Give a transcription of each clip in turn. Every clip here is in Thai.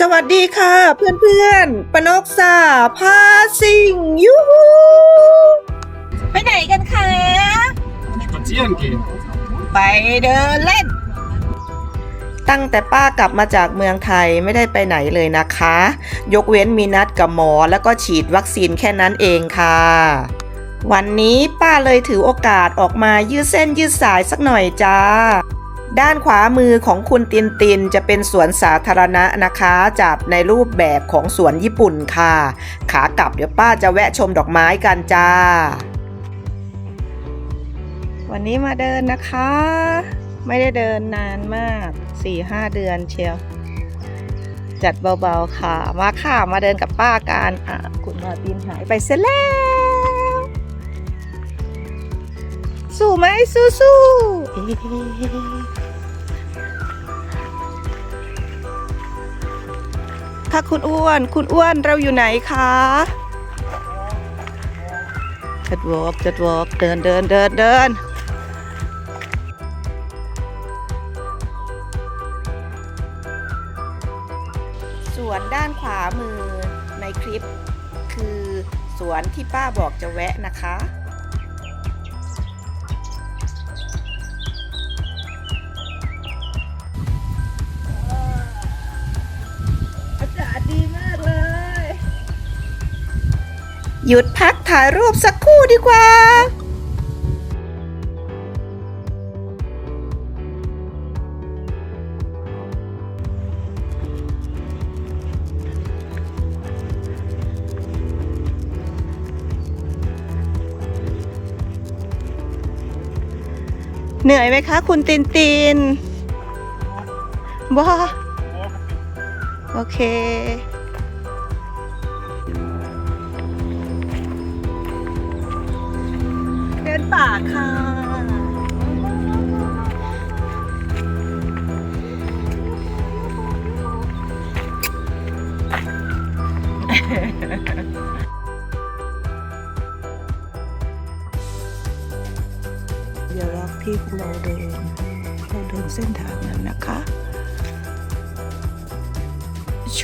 สวัสดีค่ะเพื่อนๆปนกสาพาสิงยูฮูไปไหนกันคะ Spazieren gehen. ไปเดินเล่น ตั้งแต่ป้ากลับมาจากเมืองไทยไม่ได้ไปไหนเลยนะคะ ยกเว้นมีนัดกับหมอแล้วก็ฉีดวัคซีนแค่นั้นเองค่ะ วันนี้ป้าเลยถือโอกาสออกมายืดเส้นยืดสายสักหน่อยจ้า ด้านขวามือของคุณตินตินจะเป็นสวนสาธารณะนะคะจัดในรูปแบบของสวนญี่ปุ่นค่ะ ขากลับเดี๋ยวป้าจะแวะชมดอกไม้กันจ้า วันนี้มาเดินนะคะ ไม่ได้เดินนานมาก 4-5 เดือนเชียว จัดเบาๆค่ะ มาค่ะมาเดินกับป้ากันอะคุณมาตินหายไปเสียแล้วสู้ไหมสู้สู้ คะคุณอ้วน คุณอ้วนเราอยู่ไหนคะจัดวอกจัดวอกเดินเดินเดินเดินสวนด้านขวามือในคลิป คือสวนที่ป้าบอกจะแวะนะคะ หยุดพักถ่ายรูปสักครู่ดีกว่า เหนื่อยไหมคะคุณตินตินบ้าโอเค ป่าค่ะ เดี๋ยวเราที่เราเดินเราเดินเส้นทางนั้นนะคะโช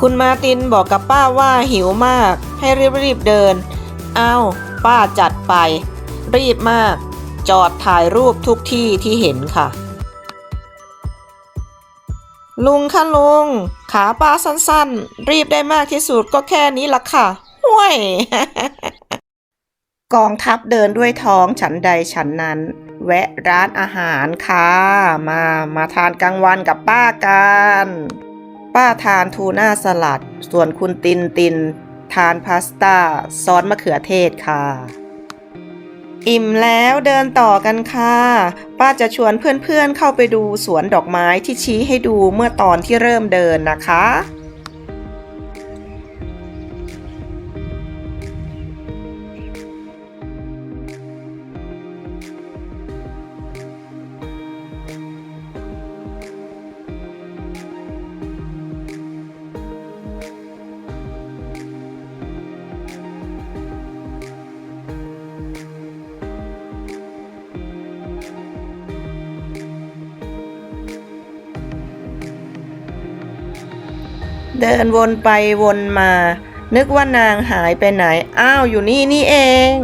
คุณมาตินบอกกับป้าว่าหิวมาก ให้รีบๆเดิน อ้าว ป้าจัดไป รีบมาก จอดถ่ายรูปทุกที่ที่เห็นค่ะ ลุงค่ะลุง ขาป้าสั้นๆ รีบได้มากที่สุดก็แค่นี้ละค่ะห้วยกองทัพเดินด้วยท้องฉันใดฉันนั้น แวะร้านอาหารค่ะ มามาทานกลางวันกับป้ากัน ป้าทานทูน่าสลัด ส่วนคุณตินติน ทานพาสต้าซอสมะเขือเทศค่ะ อิ่มแล้วเดินต่อกันค่ะ ป้าจะชวนเพื่อนๆเข้าไปดูสวนดอกไม้ที่ชี้ให้ดูเมื่อตอนที่เริ่มเดินนะคะ เดินวนไปวนมา นึกว่านางหายไปไหน อ้าวอยู่นี่นี่เอง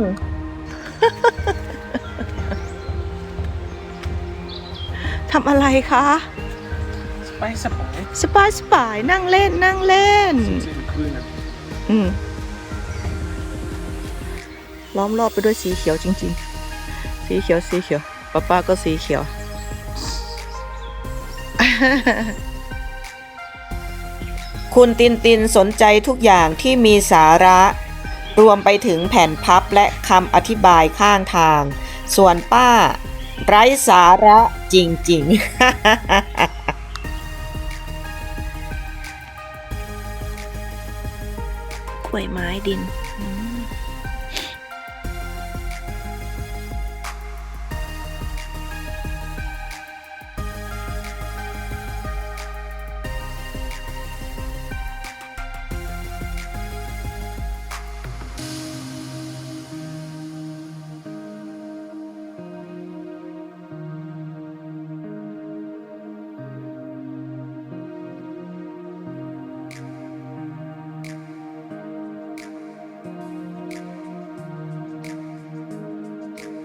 ทำอะไรคะ Spice dabei. สบายสบายนั่งเล่นนั่งเล่น Sind grüne. อืมล้อมรอบไปด้วยสีเขียวจริง ๆ สีเขียวสีเขียวป้าป้าก็สีเขียว คุณตินตินสนใจทุกอย่างที่มีสาระ รวมไปถึงแผ่นพับและคำอธิบายข้างทาง ส่วนป้า ไร้สาระจริง ๆกล้วยไม้ดิน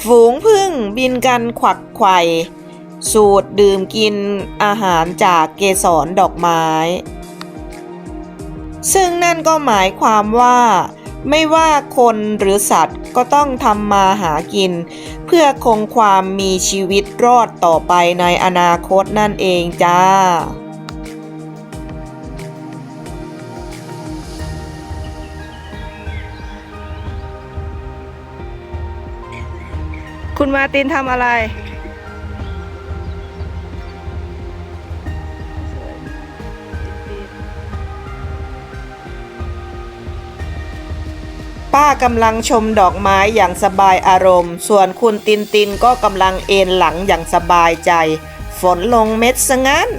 ฝูงพึ่งบินกันขวักไขว่สูดดื่มกินอาหารจากเกสรดอกไม้ ซึ่งนั่นก็หมายความว่า ไม่ว่าคนหรือสัตว์ก็ต้องทำมาหากิน เพื่อคงความมีชีวิตรอดต่อไปในอนาคตนั่นเองจ้า คุณมาตินทำอะไร ป้ากำลังชมดอกไม้อย่างสบายอารมณ์ ส่วนคุณตินตินก็กำลังเอนหลังอย่างสบายใจ ฝนลงเม็ดซะงั้น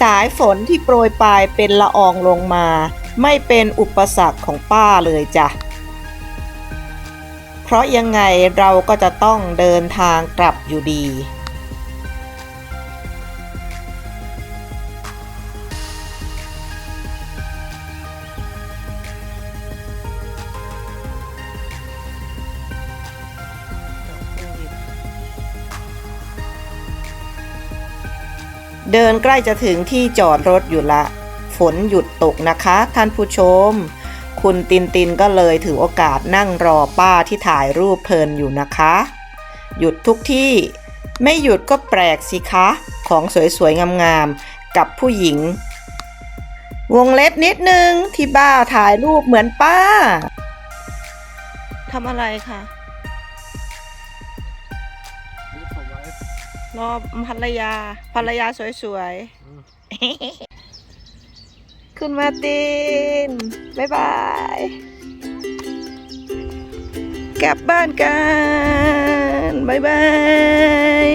สายฝนที่โปรยปลายเป็นละอองลงมา ไม่เป็นอุปสรรคของป้าเลยจ้ะ เพราะยังไงเราก็จะต้องเดินทางกลับอยู่ดี เดินใกล้จะถึงที่จอดรถอยู่ละ ฝนหยุดตกนะคะท่านผู้ชม คุณตินตินก็เลยถือโอกาสนั่งรอป้าที่ถ่ายรูปเพลินอยู่นะคะ หยุดทุกที่ ไม่หยุดก็แปลกสิคะ ของสวยๆ งามๆ กับผู้หญิง วงเล็บนิดนึง ที่บ้าถ่ายรูปเหมือนป้าทำอะไรคะ Dit van mij. รอภรรยา ภรรยาสวยๆ คุณมาร์ติน บ๊ายบาย กลับบ้านกัน บ๊ายบาย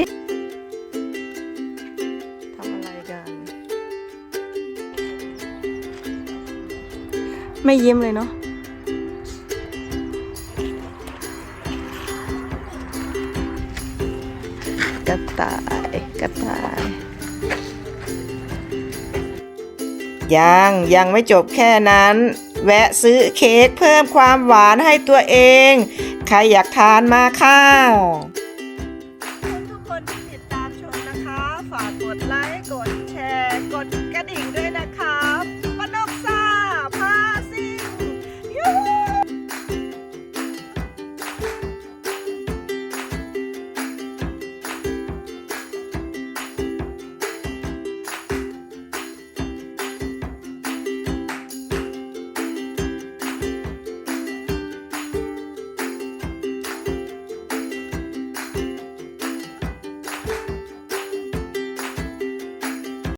ทำอะไรกัน ไม่ยิ้มเลยเนาะกระต่ายกระต่าย ยังยังไม่จบแค่นั้น แวะซื้อเค้กเพิ่มความหวานให้ตัวเอง ใครอยากทานมาข้าว